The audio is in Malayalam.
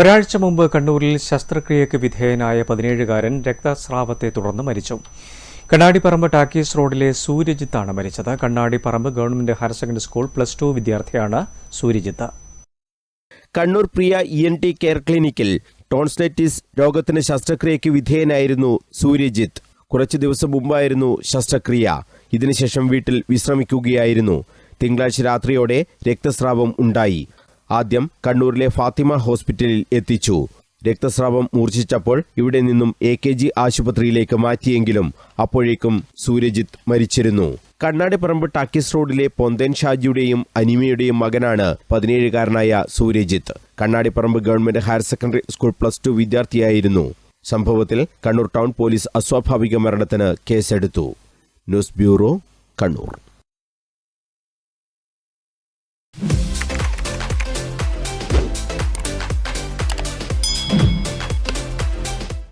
ഒരാഴ്ച മുമ്പ് കണ്ണൂരിൽ ശസ്ത്രക്രിയയ്ക്ക് വിധേയനായ പതിനേഴുകാരൻ രക്തസ്രാവത്തെ തുടർന്ന് മരിച്ചു. കണ്ണാടിപ്പറമ്പ് ടാക്കീസ് റോഡിലെ സൂര്യജിത്താണ് മരിച്ചത്. Kannadiparamba government higher secondary school plus two വിദ്യാർത്ഥിയാണ് Suryajith. Kannur Priya E N T care ക്ലിനിക്കിൽ ടോൺസ്റ്റൈറ്റിസ് രോഗത്തിന് ശസ്ത്രക്രിയയ്ക്ക് വിധേയനായിരുന്നു സൂര്യജിത്ത്. കുറച്ചു ദിവസം മുമ്പായിരുന്നു ശസ്ത്രക്രിയ. ഇതിനുശേഷം വീട്ടിൽ വിശ്രമിക്കുകയായിരുന്നു. തിങ്കളാഴ്ച രാത്രിയോടെ രക്തസ്രാവം ഉണ്ടായി. ആദ്യം കണ്ണൂരിലെ ഫാത്തിമ ഹോസ്പിറ്റലിൽ എത്തിച്ചു. രക്തസ്രാവം മൂർച്ഛിച്ചപ്പോൾ ഇവിടെ നിന്നും എ കെ ജി ആശുപത്രിയിലേക്ക് മാറ്റിയെങ്കിലും അപ്പോഴേക്കും സൂര്യജിത്ത് മരിച്ചിരുന്നു. കണ്ണാടിപ്പറമ്പ് ടാക്കീസ് റോഡിലെ പൊന്തൻ ഷാജിയുടെയും അനിമയുടെയും മകനാണ് പതിനേഴുകാരനായ Suryajith Kannadiparamba government higher secondary school plus two വിദ്യാർത്ഥിയായിരുന്നു. സംഭവത്തിൽ കണ്ണൂർ ടൗൺ പോലീസ് അസ്വാഭാവിക മരണത്തിന് കേസെടുത്തു. News bureau Kannur.